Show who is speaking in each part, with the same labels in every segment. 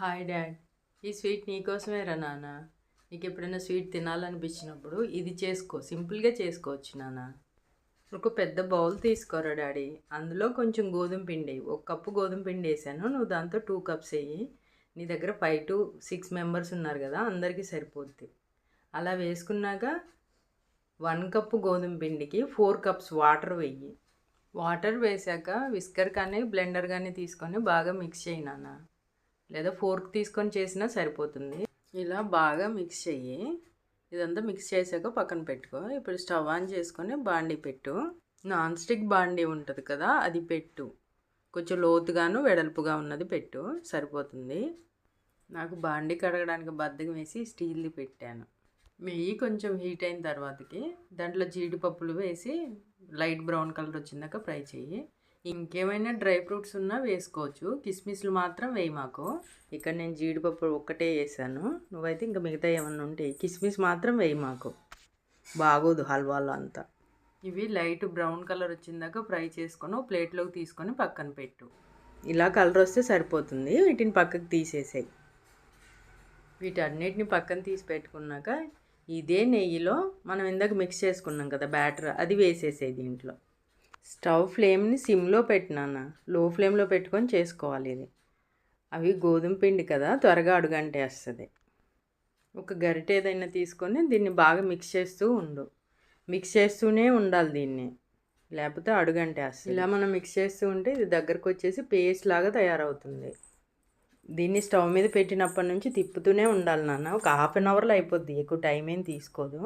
Speaker 1: Hi dad. ఈ sweet నీకోసమేరా నాన్న? నీకు ఎప్పుడైనా స్వీట్ తినాలనిపించినప్పుడు ఇది చేసుకో. సింపుల్గా చేసుకోవచ్చు నాన్న. ఒక పెద్ద బౌల్ తీసుకోరా డాడీ? అందులో కొంచెం గోధుమ పిండి ఒక కప్పు గోధుమ పిండి వేసాను. నువ్వు దాంతో టూ కప్స్ వేయి. నీ దగ్గర ఫైవ్ టు సిక్స్ మెంబర్స్ ఉన్నారు కదా అందరికీ సరిపోద్ది. అలా వేసుకున్నాక వన్ కప్పు గోధుమ పిండికి ఫోర్ కప్స్ వాటర్ వెయ్యి వాటర్ వేసాక విస్కర్ కానీ బ్లెండర్ కానీ తీసుకొని బాగా మిక్స్ చేయి నాన్న. లేదా ఫోర్క్ తీసుకొని చేసినా సరిపోతుంది. ఇలా బాగా మిక్స్ చెయ్యి. ఇదంతా మిక్స్ చేసాక పక్కన పెట్టుకో. ఇప్పుడు స్టవ్ ఆన్ చేసుకొని బాండీ పెట్టు. నాన్ స్టిక్ బాండీ ఉంటుంది కదా అది పెట్టు. కొంచెం లోతుగాను వెడల్పుగా ఉన్నది పెట్టు. సరిపోతుంది. నాకు బాండీ కడగడానికి బద్దకం వేసి స్టీల్ది పెట్టాను. నెయ్యి కొంచెం హీట్ అయిన తర్వాతకి దాంట్లో జీడిపప్పులు వేసి లైట్ బ్రౌన్ కలర్ వచ్చిందాక ఫ్రై చెయ్యి. ఇంకేమైనా డ్రై ఫ్రూట్స్ ఉన్నా వేసుకోవచ్చు. కిస్మిస్లు మాత్రం వేయి మాకు. ఇక్కడ నేను జీడిపప్పు ఒక్కటే వేసాను. నువ్వైతే ఇంకా మిగతా ఏమన్నా ఉంటే కిస్మిస్ మాత్రం వేయి మాకు. బాగోదు హల్వాలో అంతా. ఇవి లైట్ బ్రౌన్ కలర్ వచ్చిందాక ఫ్రై చేసుకొని ప్లేట్లోకి తీసుకొని పక్కన పెట్టు. ఇలా కలర్ వస్తే సరిపోతుంది. వీటిని పక్కకు తీసేసాయి. వీటన్నిటిని పక్కన తీసి పెట్టుకున్నాక ఇదే నెయ్యిలో మనం ఇందాక మిక్స్ చేసుకున్నాం కదా బ్యాటర్ అది వేసేసేది దీంట్లో. స్టవ్ ఫ్లేమ్ని సిమ్లో పెట్టినాను లో ఫ్లేమ్లో పెట్టుకొని చేసుకోవాలి ఇది. అవి గోధుమ పిండి కదా త్వరగా అడుగంటే వస్తుంది. ఒక గరిటె ఏదైనా తీసుకొని దీన్ని బాగా మిక్స్ చేస్తూ ఉండు. మిక్స్ చేస్తూనే ఉండాలి దీన్ని. లేకపోతే అడుగంటే వస్తుంది. ఇలా మనం మిక్స్ చేస్తూ ఉంటే ఇది దగ్గరకు వచ్చేసి పేస్ట్ లాగా తయారవుతుంది. దీన్ని స్టవ్ మీద పెట్టినప్పటి నుంచి తిప్పుతూనే ఉండాలి నాన్న. ఒక హాఫ్ అన్ అవర్లో అయిపోద్ది. ఎక్కువ టైం ఏం తీసుకోదు.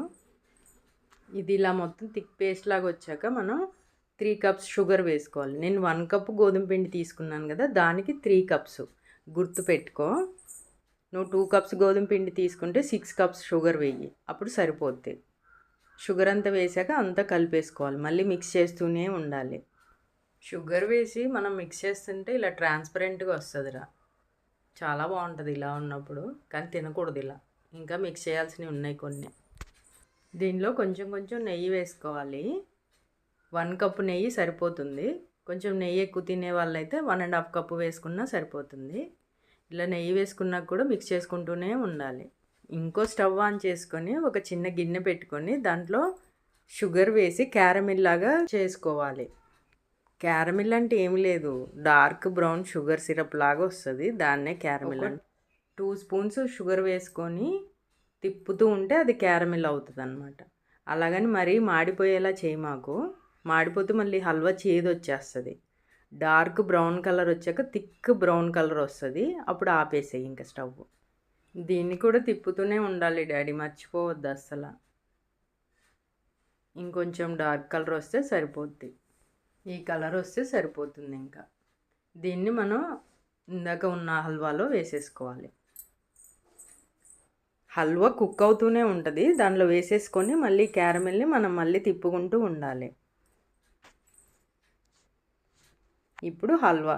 Speaker 1: ఇది ఇలా మొత్తం థిక్ పేస్ట్ లాగా వచ్చాక మనం త్రీ కప్స్ షుగర్ వేసుకోవాలి. నేను వన్ కప్ గోధుమ పిండి తీసుకున్నాను కదా దానికి త్రీ కప్స్. గుర్తు పెట్టుకో. నువ్వు టూ కప్స్ గోధుమ పిండి తీసుకుంటే సిక్స్ కప్స్ షుగర్ వేయి. అప్పుడు సరిపోద్ది. షుగర్ అంతా వేసాక అంతా కలిపేసుకోవాలి. మళ్ళీ మిక్స్ చేస్తూనే ఉండాలి. షుగర్ వేసి మనం మిక్స్ చేస్తుంటే ఇలా ట్రాన్స్పరెంట్గా వస్తుందిరా. చాలా బాగుంటుంది ఇలా ఉన్నప్పుడు కానీ తినకూడదు ఇలా. ఇంకా మిక్స్ చేయాల్సినవి ఉన్నాయి కొన్ని. దీనిలో కొంచెం కొంచెం నెయ్యి వేసుకోవాలి. వన్ కప్పు నెయ్యి సరిపోతుంది. కొంచెం నెయ్యి ఎక్కువ తినే వాళ్ళైతే వన్ అండ్ హాఫ్ కప్పు వేసుకున్నా సరిపోతుంది. ఇలా నెయ్యి వేసుకున్నాక కూడా మిక్స్ చేసుకుంటూనే ఉండాలి. ఇంకో స్టవ్ ఆన్ చేసుకొని ఒక చిన్న గిన్నె పెట్టుకొని దాంట్లో షుగర్ వేసి క్యారమిల్ లాగా చేసుకోవాలి. క్యారమిల్ అంటే ఏమి లేదు. డార్క్ బ్రౌన్ షుగర్ సిరప్ లాగా వస్తుంది. దాన్నే క్యారమిల్ అంటే. టూ స్పూన్స్ షుగర్ వేసుకొని తిప్పుతూ ఉంటే అది క్యారమిల్ అవుతుంది అనమాట అలాగని మరీ మాడిపోయేలా చేయి మాకు. మాడిపోతే మళ్ళీ హల్వా చేదు వచ్చేస్తుంది. డార్క్ బ్రౌన్ కలర్ వచ్చాక థిక్ బ్రౌన్ కలర్ వస్తుంది. అప్పుడు ఆపేసేయి ఇంకా స్టవ్. దీన్ని కూడా తిప్పుతూనే ఉండాలి డాడీ మర్చిపోవద్దు అస్సలు. ఇంకొంచెం డార్క్ కలర్ వస్తే సరిపోద్ది. ఈ కలర్ వస్తే సరిపోతుంది ఇంకా. దీన్ని మనం ఇందాక ఉన్న హల్వాలో వేసేసుకోవాలి. హల్వా కుక్ అవుతూనే ఉంటుంది. దానిలో వేసేసుకొని మళ్ళీ క్యారమెల్ని మనం మళ్ళీ తిప్పుకుంటూ ఉండాలి. ఇప్పుడు హల్వా.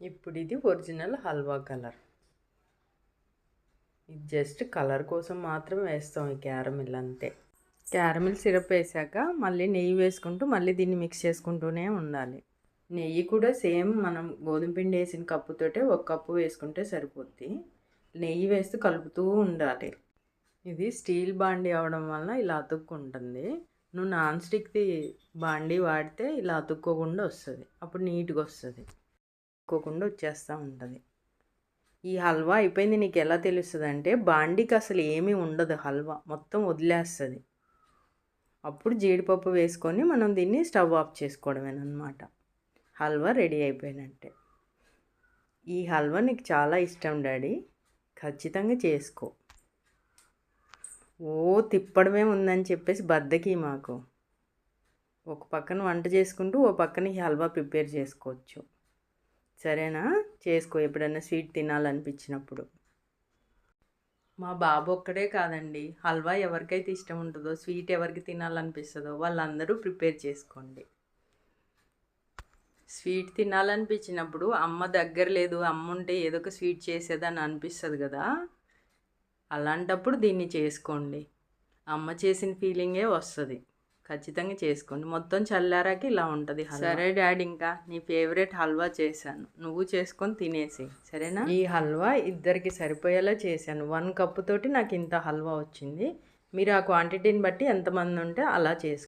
Speaker 1: ఇప్పుడు ఇది ఒరిజినల్ హల్వా కలర్. ఇది జస్ట్ కలర్ కోసం మాత్రం వేస్తాం ఈ క్యారమిల్ అంతే. క్యారమిల్ సిరప్ వేసాక మళ్ళీ నెయ్యి వేసుకుంటూ మళ్ళీ దీన్ని మిక్స్ చేసుకుంటూనే ఉండాలి. నెయ్యి కూడా సేమ్ మనం గోధుమ పిండి వేసిన కప్పుతోటే ఒక కప్పు వేసుకుంటే సరిపోద్ది. నెయ్యి వేస్తూ కలుపుతూ ఉండాలి. ఇది స్టీల్ బాండి అవడం వల్ల ఇలా అతుక్కుంటుంది. నువ్వు నాన్ స్టిక్ది బాండీ వాడితే ఇలా అతుక్కోకుండా వస్తుంది. అప్పుడు నీట్గా వస్తుంది. అతుక్కోకుండా వచ్చేస్తూ ఉంటుంది. ఈ హల్వా అయిపోయింది నీకు ఎలా తెలుస్తుంది అంటే బాండీకి అసలు ఏమీ ఉండదు హల్వా. మొత్తం వదిలేస్తుంది. అప్పుడు జీడిపప్పు వేసుకొని మనం దీన్ని స్టవ్ ఆఫ్ చేసుకోవడమేనమాట హల్వా రెడీ అయిపోయినట్టే. ఈ హల్వా నీకు చాలా ఇష్టం డాడీ. ఖచ్చితంగా చేసుకో. ఓ తిప్పడమే ఉందని చెప్పేసి బద్దకి మాకు. ఒక పక్కన వంట చేసుకుంటూ ఓ పక్కన ఈ హల్వా ప్రిపేర్ చేసుకోవచ్చు. సరేనా? చేసుకో ఎప్పుడైనా స్వీట్ తినాలనిపించినప్పుడు. మా బాబు ఒక్కడే కాదండి. హల్వా ఎవరికైతే ఇష్టం ఉంటుందో స్వీట్ ఎవరికి తినాలనిపిస్తుందో వాళ్ళందరూ ప్రిపేర్ చేసుకోండి. స్వీట్ తినాలనిపించినప్పుడు అమ్మ దగ్గర లేదు అమ్మ ఉంటే ఏదో ఒక స్వీట్ చేసేదని అనిపిస్తుంది కదా? అలాంటప్పుడు దీన్ని చేసుకోండి. అమ్మ చేసిన ఫీలింగే వస్తుంది. ఖచ్చితంగా చేసుకోండి. మొత్తం చల్లారాక ఇలా ఉంటుంది సరే డాడీ ఇంకా నీ ఫేవరెట్ హల్వా చేశాను. నువ్వు చేసుకొని తినేసి సరేనా? ఈ హల్వా ఇద్దరికి సరిపోయేలా చేశాను. వన్ కప్పు తోటి నాకు ఇంత హల్వా వచ్చింది. మీరు ఆ క్వాంటిటీని బట్టి ఎంతమంది ఉంటే అలా చేసుకో